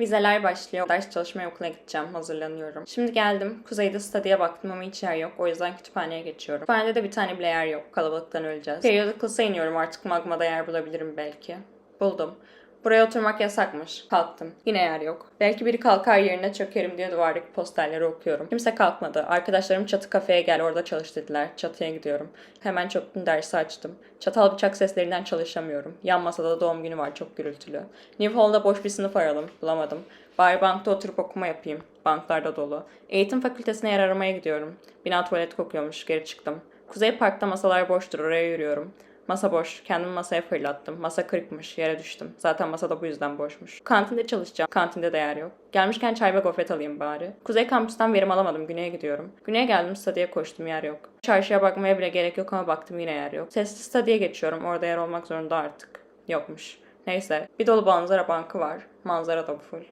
Vizeler başlıyor. Ders çalışmaya okula gideceğim. Hazırlanıyorum. Şimdi geldim. Kuzeyde stadyeye baktım ama hiç yer yok. O yüzden kütüphaneye geçiyorum. Kütüphanede de bir tane bile yer yok. Kalabalıktan öleceğiz. Periodicals'a iniyorum. Artık magmada yer bulabilirim belki. Buldum. Buraya oturmak yasakmış. Kalktım. Yine yer yok. Belki biri kalkar yerine çökerim diye duvardaki posterleri okuyorum. Kimse kalkmadı. Arkadaşlarım çatı kafeye gel orada çalış dediler. Çatıya gidiyorum. Hemen çöktüm dersi açtım. Çatal bıçak seslerinden çalışamıyorum. Yan masada da doğum günü var çok gürültülü. New Hall'da boş bir sınıf aralım. Bulamadım. Bari bankta oturup okuma yapayım. Banklarda dolu. Eğitim fakültesine yer aramaya gidiyorum. Bina tuvalet kokuyormuş. Geri çıktım. Kuzey Park'ta masalar boştur. Oraya yürüyorum. Masa boş. Kendimi masaya fırlattım. Masa kırıkmış. Yere düştüm. Zaten masa da bu yüzden boşmuş. Kantinde çalışacağım. Kantinde de yer yok. Gelmişken çay ve gofret alayım bari. Kuzey kampüsten verim alamadım. Güney'e gidiyorum. Güney'e geldim. Stadyeye koştum. Yer yok. Çarşıya bakmaya bile gerek yok ama baktım yine yer yok. Sesli stadyeye geçiyorum. Orada yer olmak zorunda artık. Yokmuş. Neyse. Bir dolu manzara bankı var. Manzara da full.